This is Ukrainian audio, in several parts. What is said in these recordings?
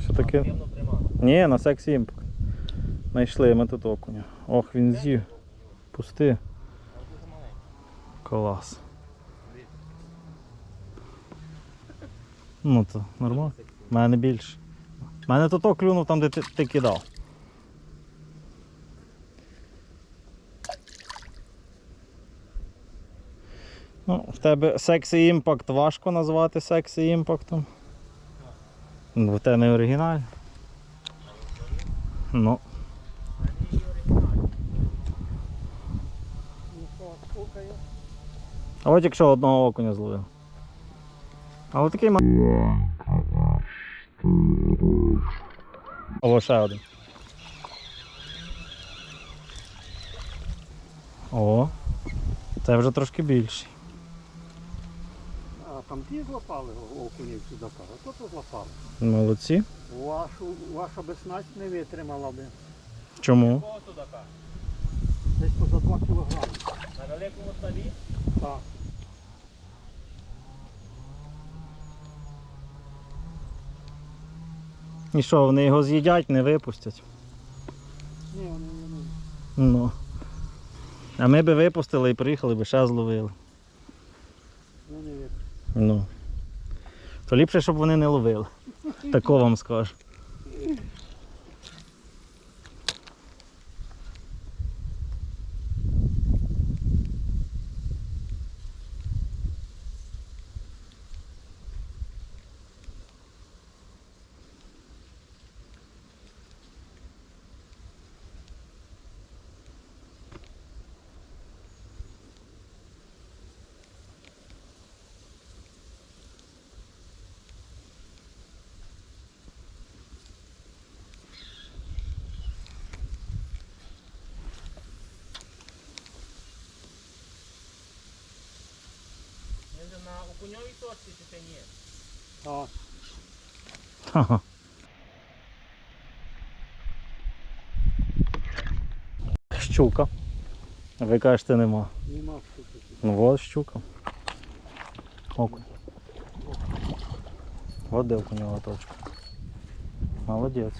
все-таки. Ні, на сексі імпакт. Знайшли ми тут окуня. Ох, він з'їв. Пусти. Клас. Ну то нормально. У мене більше. У мене тут клюнув там, де ти, ти кидав. Ну, в тебе сексі імпакт важко назвати сексі імпактом. Ну, в тебе не оригінальний. Ну. А от якщо одного окуня зловив. А от такий ма. О, ще один. О, це вже трошки більший. Там ті злопали окунів судака, а то то злопали. Молодці. Вашу, ваша би снасть не витримала би. Чому? Судака? Десь поза 2 кілограми. На великому столі? Так. І що, вони його з'їдять, не випустять. Ні, вони не Ну. А ми би випустили і приїхали би ще зловили. Ну. То ліпше, щоб вони не ловили. Тако вам скажу. Він же на чи це ні? Ха-ха. Щука. Ви кажете нема. Нема штуки. Ну от щука. Окунь. От де окуньова точка. Молодець.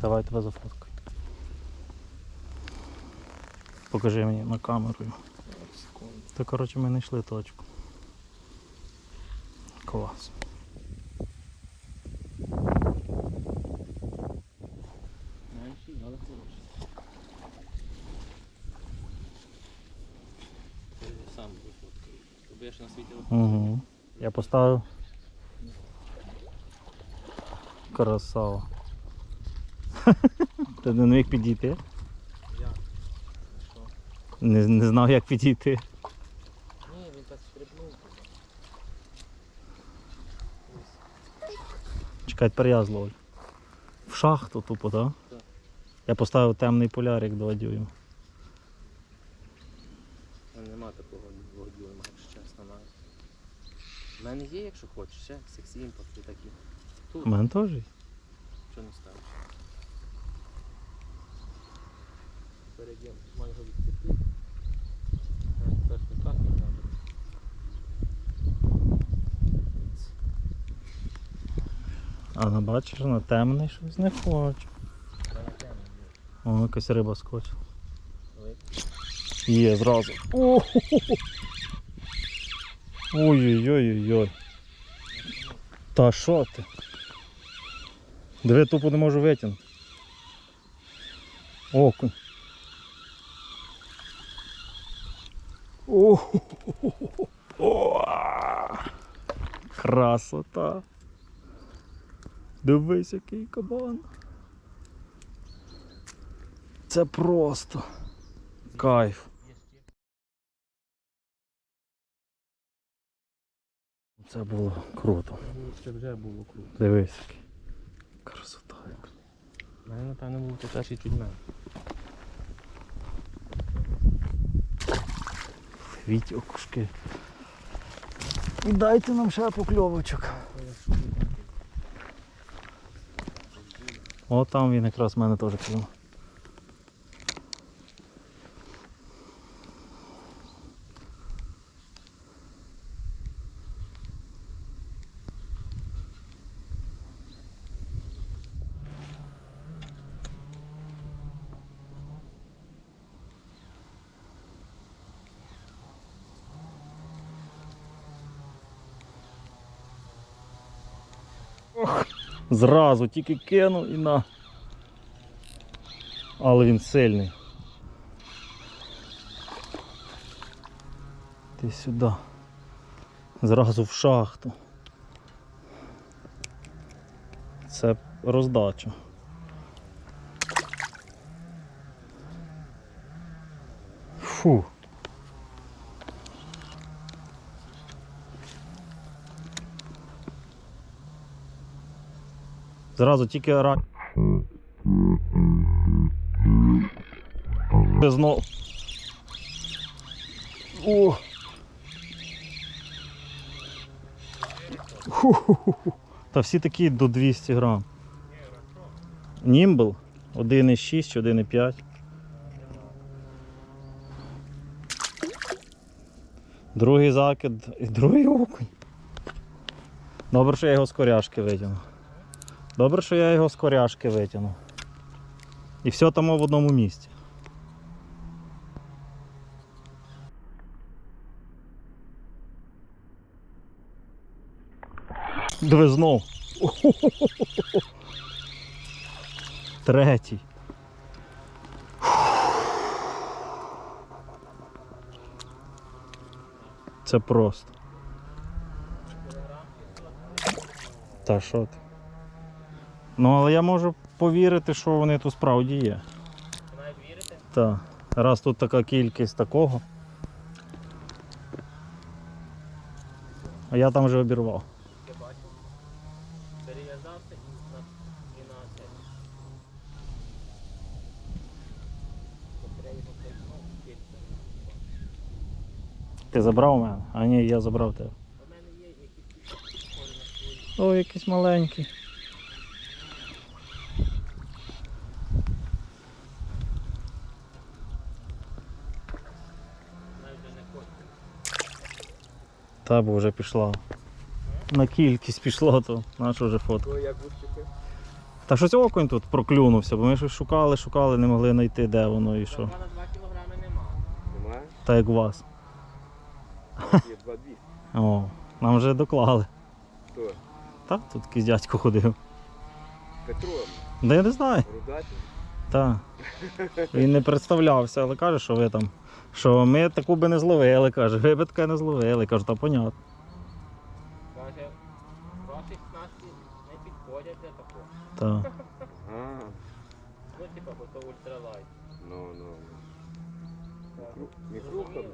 Давай тебе зафоткаю. Покажи мені на камеру. То коротше ми знайшли точку. Клас. Я. Угу. Я поставив. Красава. Ти не міг підійти? Що? Не, не знав, як підійти. Ні, він так стрибнув. Чекай, тепер я зловлю. В шахту тупо, так? Так. Я поставив темний полярик 2 дюйма. Нема такого двох дюйма, якщо чесно навіть. У мене є, якщо хочеш, ще сексі імпакти такі. Тут, У мене теж є. що не ставиш. Перейдемо, маю його відцепити. Тепер так не треба. А ну бачиш, на темний щось не хоче. О, якась риба скочила. Є зразу. О-хо-хо-хо. Ой-ой-ой-ой. Та що ти? Диви, тупо не можу витягнути. Окунь. О, Красота. Дивись, який кабан. Це просто кайф. Це було круто. Це вже було круто. Дивись. який. Красота. мене, напевно, був це перший чуть менше. Віть окушки. І дайте нам ще покльовочок. О, там він якраз в мене теж клюнув. Ох! Зразу тільки кинув і на. Але він сильний. Ти сюди. Зразу в шахту. Це роздача. Фу. Зразу тільки рак. Знов. О. Ху-ху-ху. Та всі такі до 200 грам. Німбл 1,6 чи 1,5. Другий закид і другий окунь. Добре, що я його з коряшки витягнув. Добре, що я його з коряшки витягнув. І все там в одному місці. Диви знов. Третій. Це просто. Та що ти? Ну, але я можу повірити, що вони тут справді є. Ви навіть вірите? Так. Раз тут така кількість такого. А я там вже обірвав. Я бачу. Перев'язався і на, і на це. Повторяю, повторяю, ну, кілька. Ти забрав у мене? А ні, я забрав тебе. У мене є якісь схожі на свої. О, якийсь маленький. Навіть вже не хочу. Та бо вже пішла. На кількість пішло, то наша вже фото. То як виступи? Та щось окунь тут проклюнувся, бо ми щось шукали, шукали, не могли знайти, де воно і що. Два на 2 кілограми. Немає? Та як у вас. Є О, нам вже доклали. Хто? Та тут якийсь дядько ходив. Петро, Да я не знаю. Рудати. Та. Він не представлявся, але каже, що ви там. Що ми таку би не зловили, каже, ви би таке не зловили. Кажу, та понятно. Каже, ваші снасті не підходять для такого. Та. Ага. Ну, типа, бо то ультралайт. Ну, ну. Так. Мікро-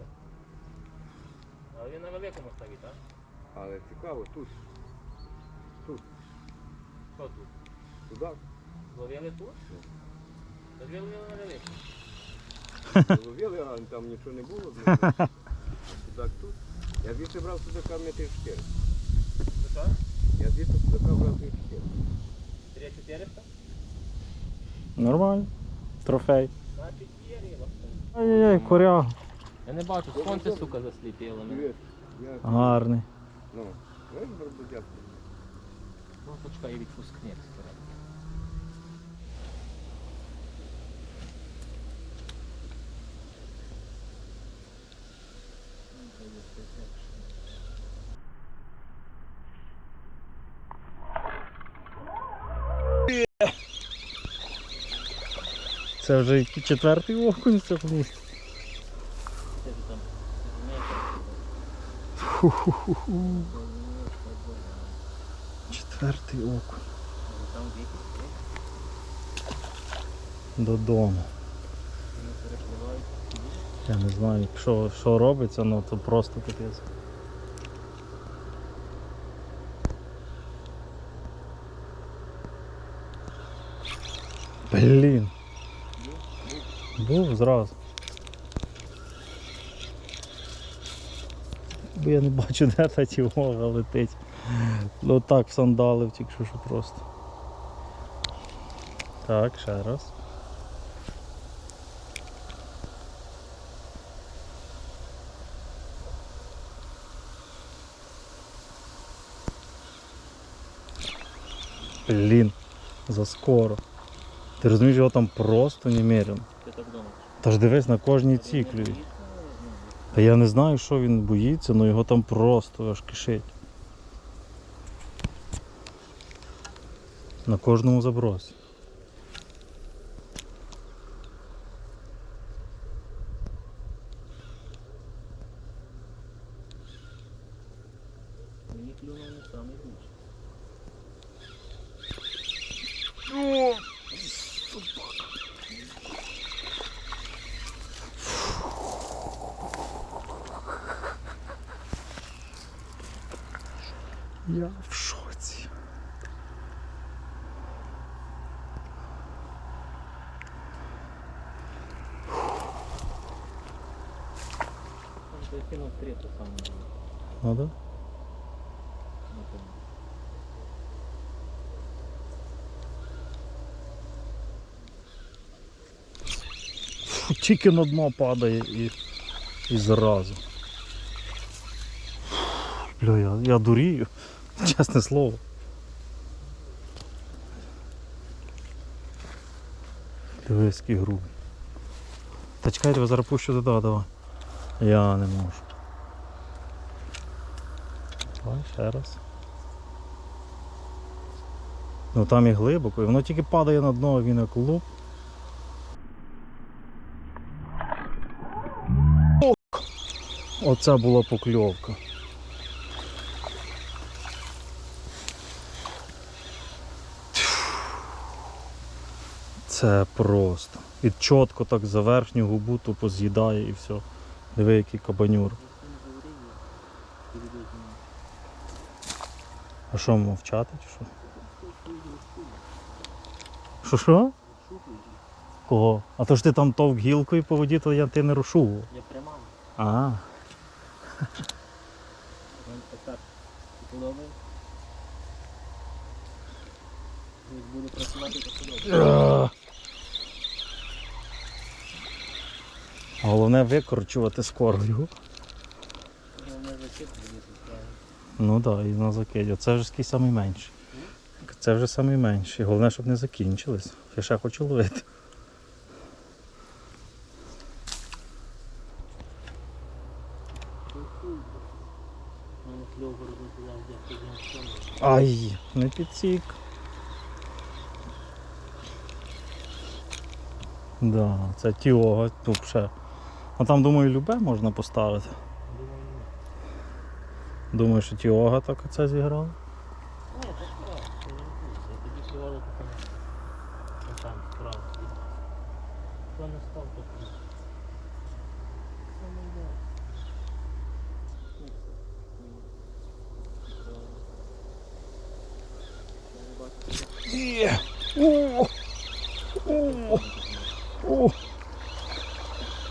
Але він на великому ставі, так? але цікаво, тут. Тут. Що тут? Туди. Ловили тут? Ловили а там нічого не було. ну, тут. Я звідси брав судака метрів 4. Це? Я звідси судака брав метрів 4. 3400? Нормально. Трофей. Значить є риба. Ай-яй-яй, коряга. Я не бачу, сонце, сука, засліпило мене. Гарний. Ну? Ну, почекай, я Це вже четвертий окунь це плюс. Четвертий окунь. Додому. Я не знаю, що, що робиться, ну то просто капець. Блін. Був зразу. Я не бачу, де та тівога летить. Ну так всандалив тільки що, що просто. Так, ще раз. Блін, заскоро. Ти розумієш, його там просто немерено. Так думаєш? Та ж дивись на кожній ціклі. Та я не знаю, що він боїться, але його там просто аж кишить. На кожному забросі. Мені клюнув не самий більший. Я в шоці. Кинув три, то саме. Ну да? Фу, Тільки на дно падає і, і зразу. Бля, я, я дурію, чесне слово. Дивись, який грубий. Та чекайте, я зараз пущу туди, давай. Я не можу. Давай ще раз. Ну там і глибоко, і воно тільки падає на дно, а він як луп. Оце була покльовка. Це просто. І чітко так за верхню губу тупо з'їдає і все. Диви, який кабанюр. А що мовчати чи що? Що що? Кого? А то ж ти там товк гілкою по воді, то я ти не розшував. Я пряма. А. Як буду працювати, то подобає. Головне викорчувати скоро його. Головне зачет буде справді. Ну так, да, і на закиді. Це вже самий менший. Це вже самий менший. Головне, щоб не закінчились. Я ще хочу ловити. Ай, не підсік. Да, це тіога тут ще. А там, думаю, любе можна поставити. Думаю, що тіога так оце зіграла. Ні, так тоді клювало, там, справа. Хто не став,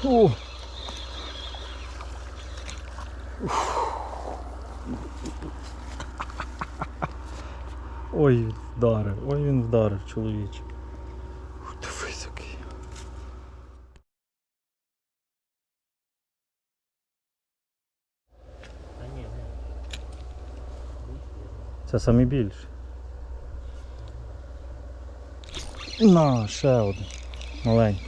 то! Ой, він вдарив, ой він вдарив чоловіче. Ні, ні. Це самі більше. На, ще один. Маленький.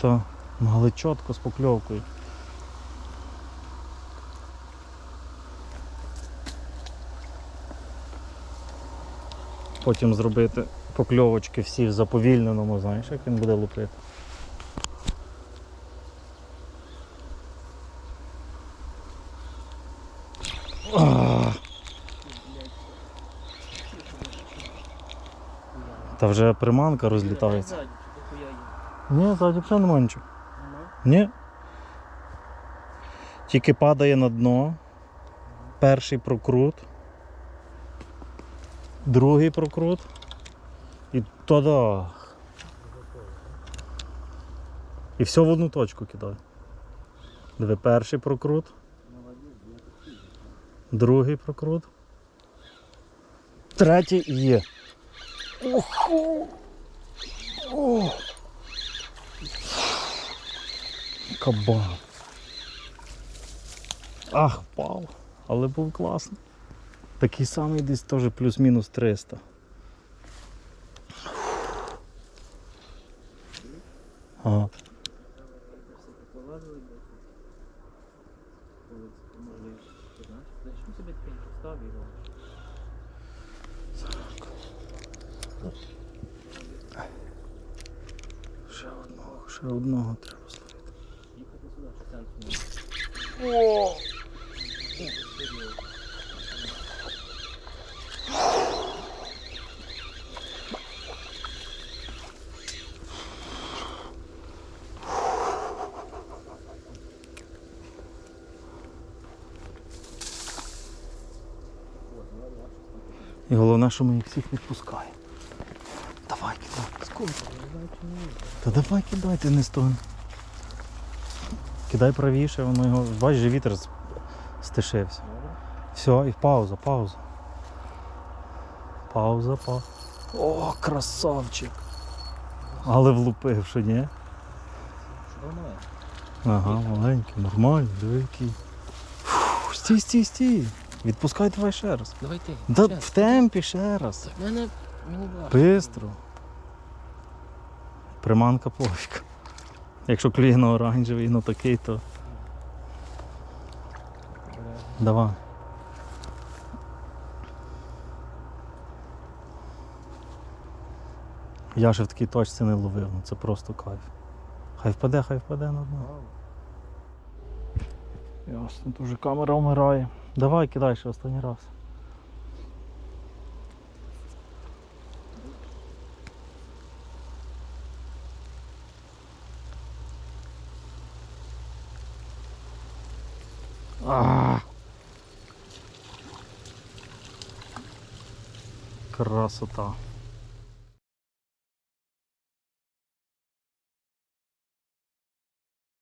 Та, ну, але чітко з покльовкою. Потім зробити покльовочки всі в заповільненому, знаєш, як він буде лупити. Та вже приманка розлітається. Ні, ззаді вже немає нічого. Ні. Тільки падає на дно. Перший прокрут. Другий прокрут. І тоді. І все в одну точку кидає. Диви, перший прокрут. Другий прокрут. Третій є. Оху. О. Кабан. Ах, впав. Але був класний. Такий самий десь теж плюс-мінус 300. Ага. Полазили, блядь. Коли це можливо, ти знаєш? Знайшов собі такий став його. Ще одного, ще одного треба зловити. Їхати сюди, чи сенсу немає. О! І головне, що ми їх всіх відпускаємо. Давай кидай, скоро. Та давай кидай, ти не стогни. Кидай правіше, воно його. Бачиш, же вітер стишився. Все, і пауза, пауза. Пауза, пауза. О, красавчик. Але влупив, що ні? Ага, маленький, нормально, диви який. Стій, стій, стій. Відпускай давай ще раз. Давай ти. Да в темпі ще раз. В Мене, мені важко. Бистро. Приманка пофіг. Якщо клює на оранжевий, ну такий, то давай. Я ще в такій точці не ловив, ну це просто кайф. Хай впаде, хай впаде на дно. Ясно, тут вже камера вмирає. Давай кидай ще останній раз. А. Красота.